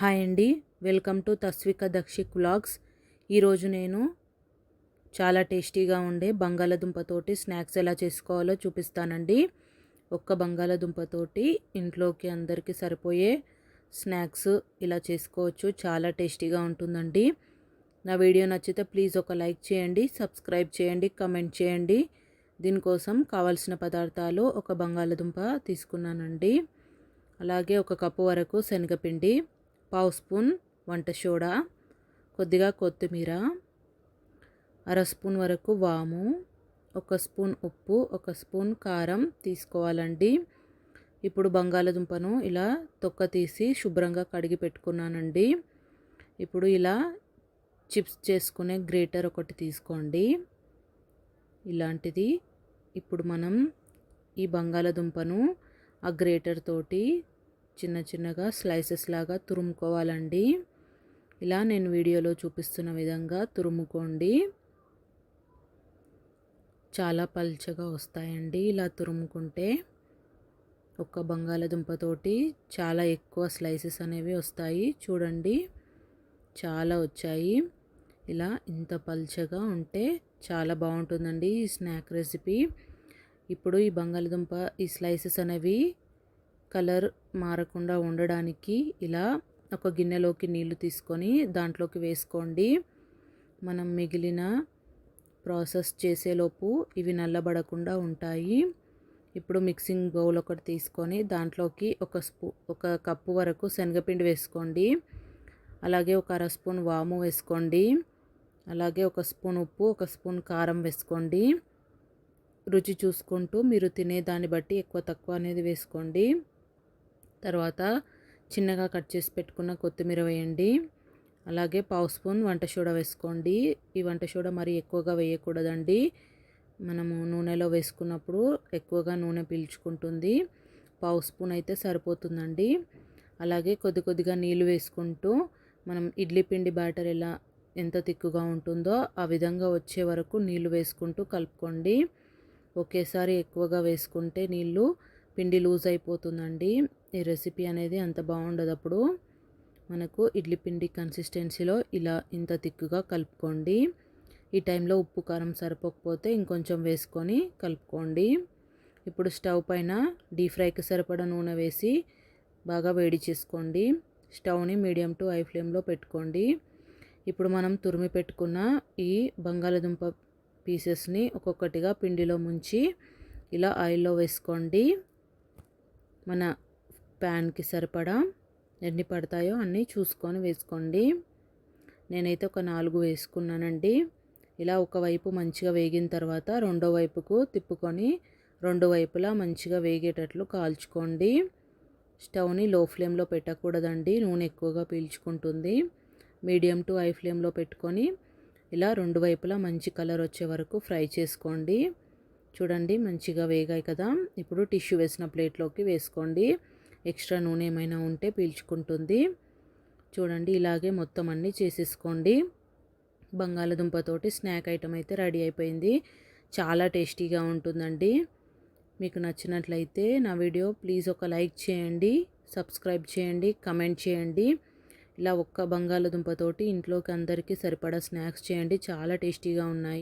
Hi అండి. Welcome to Tasvika Dakshik vlogs. ఈరోజు నేను చాలా టేస్టీగా ఉండే బంగాళదుంపతోటి స్నాక్స్ ఎలా చేసుకోవాలో చూపిస్తానండి. ఒక్క బంగాళదుంపతోటి ఇంట్లోకి అందరికీ సరిపోయే స్నాక్స్ ఇలా చేసుకోవచ్చు. చాలా టేస్టీగా ఉంటుందండి. నా వీడియో నచ్చితే ప్లీజ్ ఒక లైక్ చేయండి సబ్స్క్రైబ్ చేయండి కమెంట్ చేయండి. దీనికోసం కావాల్సిన పదార్థాలు ఒక బంగాళదుంప తీసుకున్నానండి. అలాగే ఒక కప్పు వరకు శనగపిండి పావు స్పూన్ వంట సోడా కొద్దిగా కొత్తిమీర అర స్పూన్ వరకు వాము ఒక స్పూన్ ఉప్పు ఒక స్పూన్ కారం తీసుకోవాలండి. ఇప్పుడు బంగాళదుంపను ఇలా తొక్క తీసి శుభ్రంగా కడిగి పెట్టుకున్నానండి. ఇప్పుడు ఇలా చిప్స్ చేసుకునే గ్రేటర్ ఒకటి తీసుకోండి. ఇలాంటిది ఇప్పుడు మనం ఈ బంగాళదుంపను ఆ గ్రేటర్ తోటి చిన్న చిన్నగా స్లైసెస్ లాగా తురుముకోవాలండి. ఇలా నేను వీడియోలో చూపిస్తున్న విధంగా తురుముకోండి. చాలా పల్చగా వస్తాయండి ఇలా తురుముకుంటే. ఒక బంగాళదుంపతోటి చాలా ఎక్కువ స్లైసెస్ అనేవి వస్తాయి. చూడండి చాలా వచ్చాయి. ఇలా ఇంత పల్చగా ఉంటే చాలా బాగుంటుందండి ఈ స్నాక్ రెసిపీ. ఇప్పుడు ఈ బంగాళదుంప ఈ స్లైసెస్ అనేవి కలర్ మారకుండా ఉండడానికి ఇలా ఒక గిన్నెలోకి నీళ్ళు తీసుకొని దాంట్లోకి వేసుకోండి. మనం మిగిలిన ప్రాసెస్ చేసేలోపు ఇవి నల్లబడకుండా ఉంటాయి. ఇప్పుడు మిక్సింగ్ బౌల్ ఒకటి తీసుకొని దాంట్లోకి ఒక స్పూ ఒక కప్పు వరకు శనగపిండి వేసుకోండి. అలాగే ఒక అర స్పూన్ వాము వేసుకోండి. అలాగే ఒక స్పూన్ ఉప్పు ఒక స్పూన్ కారం వేసుకోండి. రుచి చూసుకుంటూ మీరు తినే దాన్ని బట్టి ఎక్కువ తక్కువ అనేది వేసుకోండి. తర్వాత చిన్నగా కట్ చేసి పెట్టుకున్న కొత్తిమీర వేయండి. అలాగే పావు స్పూన్ వంట సోడా వేసుకోండి. ఈ వంట సోడా మరి ఎక్కువగా వేయకూడదండి. మనము నూనెలో వేసుకున్నప్పుడు ఎక్కువగా నూనె పీల్చుకుంటుంది. పావు స్పూన్ అయితే సరిపోతుందండి. అలాగే కొద్ది కొద్దిగా నీళ్ళు వేసుకుంటూ మనం ఇడ్లీ పిండి బ్యాటర్ ఎలా ఎంత తిక్కుగా ఉంటుందో ఆ విధంగా వచ్చే వరకు నీళ్ళు వేసుకుంటూ కలుపుకోండి. ఒకేసారి ఎక్కువగా వేసుకుంటే నీళ్ళు పిండి లూజ్ అయిపోతుందండి. ఈ రెసిపీ అనేది అంత బాగుండదు అప్పుడు మనకు ఇడ్లీ పిండి కన్సిస్టెన్సీలో ఇలా ఇంత తిక్కుగా కలుపుకోండి. ఈ టైంలో ఉప్పు కారం సరిపోకపోతే ఇంకొంచెం వేసుకొని కలుపుకోండి. ఇప్పుడు స్టవ్ పైన డీప్ ఫ్రైకి సరిపడ నూనె వేసి బాగా వేడి చేసుకోండి. స్టవ్ని మీడియం టు హై ఫ్లేమ్లో పెట్టుకోండి. ఇప్పుడు మనం తురిమి పెట్టుకున్న ఈ బంగాళదుంప పీసెస్ని ఒక్కొక్కటిగా పిండిలో ముంచి ఇలా ఆయిల్లో వేసుకోండి. మన ప్యాన్కి సరిపడా ఎన్ని పడతాయో అన్నీ చూసుకొని వేసుకోండి. నేనైతే ఒక నాలుగు వేసుకున్నానండి. ఇలా ఒకవైపు మంచిగా వేగిన తర్వాత రెండో వైపుకు తిప్పుకొని రెండు వైపులా మంచిగా వేగేటట్లు కాల్చుకోండి. స్టవ్ని లో ఫ్లేమ్లో పెట్టకూడదండి. నూనె ఎక్కువగా పీల్చుకుంటుంది. మీడియం టు హై ఫ్లేమ్లో పెట్టుకొని ఇలా రెండు వైపులా మంచి కలర్ వచ్చే వరకు ఫ్రై చేసుకోండి. చూడండి మంచిగా వేగాయి కదా. ఇప్పుడు టిష్యూ వేసిన ప్లేట్లోకి వేసుకోండి. ఎక్స్ట్రా నూనె ఏమైనా ఉంటే పీల్చుకుంటుంది. చూడండి ఇలాగే మొత్తం అన్నీ చేసేసుకోండి. బంగాళదుంపతోటి స్నాక్ ఐటమ్ అయితే రెడీ అయిపోయింది. చాలా టేస్టీగా ఉంటుందండి. మీకు నచ్చినట్లయితే నా వీడియో ప్లీజ్ ఒక లైక్ చేయండి సబ్స్క్రైబ్ చేయండి కమెంట్ చేయండి. ఇలా ఒక్క బంగాళదుంపతోటి ఇంట్లోకి అందరికీ సరిపడా స్నాక్స్ చేయండి. చాలా టేస్టీగా ఉన్నాయి.